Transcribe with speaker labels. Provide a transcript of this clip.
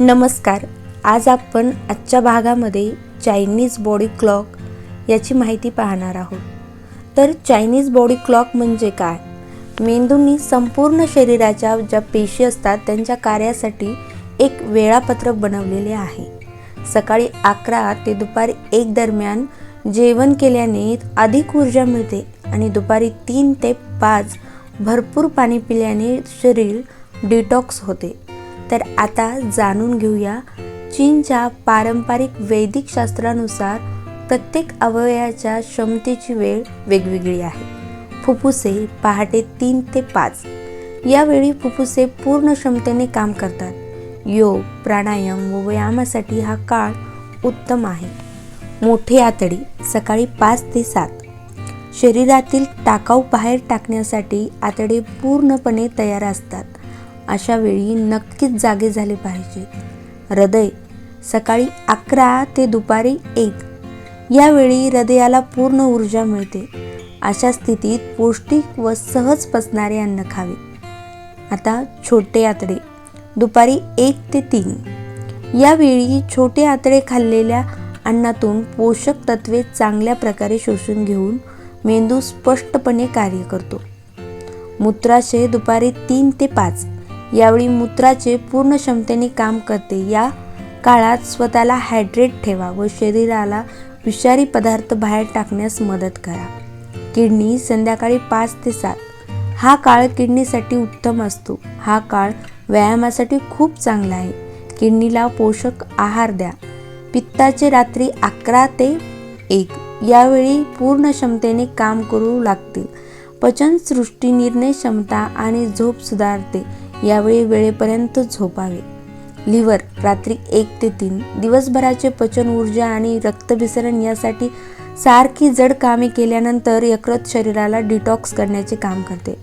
Speaker 1: नमस्कार. आज आपण आजच्या भागामध्ये चायनीज बॉडी क्लॉक याची माहिती पाहणार आहोत. तर चायनीज बॉडी क्लॉक म्हणजे काय? मेंदूंनी संपूर्ण शरीराच्या ज्या पेशी असतात त्यांच्या कार्यासाठी एक वेळापत्रक बनवलेले आहे. सकाळी अकरा ते दुपारी एक दरम्यान जेवण केल्याने अधिक ऊर्जा मिळते आणि दुपारी तीन ते पाच भरपूर पाणी पिल्याने शरीर डिटॉक्स होते. तर आता जाणून घेऊया चीनच्या पारंपरिक वैदिक शास्त्रानुसार प्रत्येक अवयवाच्या क्षमतेची वेळ वेगवेगळी आहे. फुफ्फुसे पहाटे तीन ते पाच. यावेळी फुफ्फुसे पूर्ण क्षमतेने काम करतात. योग प्राणायाम व व्यायामासाठी हा काळ उत्तम आहे. मोठे आतडी सकाळी पाच ते सात. शरीरातील टाकाऊ बाहेर टाकण्यासाठी आतडे पूर्णपणे तयार असतात. अशा वेळी नक्कीच जागे झाले पाहिजे. हृदय सकाळी अकरा ते दुपारी एक. यावेळी हृदयाला पूर्ण ऊर्जा मिळते. अशा स्थितीत पौष्टिक व सहज पचणारे अन्न खावे. आता छोटे आतडे. दुपारी एक ते तीन. यावेळी छोटे आतडे खाल्लेल्या अन्नातून पोषक तत्वे चांगल्या प्रकारे शोषून घेऊन मेंदू स्पष्टपणे कार्य करतो. मूत्राशय दुपारी तीन ते पाच. यावेळी मूत्राचे पूर्ण क्षमतेने काम करते. या काळात स्वतःला हायड्रेट ठेवा व शरीराला विषारी पदार्थ बाहेर टाकण्यास मदत करा. किडनी संध्याकाळी पाच ते सात. हा काळ किडनीसाठी उत्तम असतो. हा काळ व्यायामासाठी खूप चांगला आहे. किडनीला पोषक आहार द्या. पित्ताचे रात्री अकरा ते एक. यावेळी पूर्ण क्षमतेने काम करू लागतील पचनसृष्टी निर्णय क्षमता आणि झोप सुधारते. यावेळी वेळेपर्यंत झोपावे. लिव्हर रात्री एक ते तीन. दिवसभराचे पचन ऊर्जा आणि रक्तभिसरण यासाठी सारखी जड कामे केल्यानंतर यकृत शरीराला डिटॉक्स करण्याचे काम करते.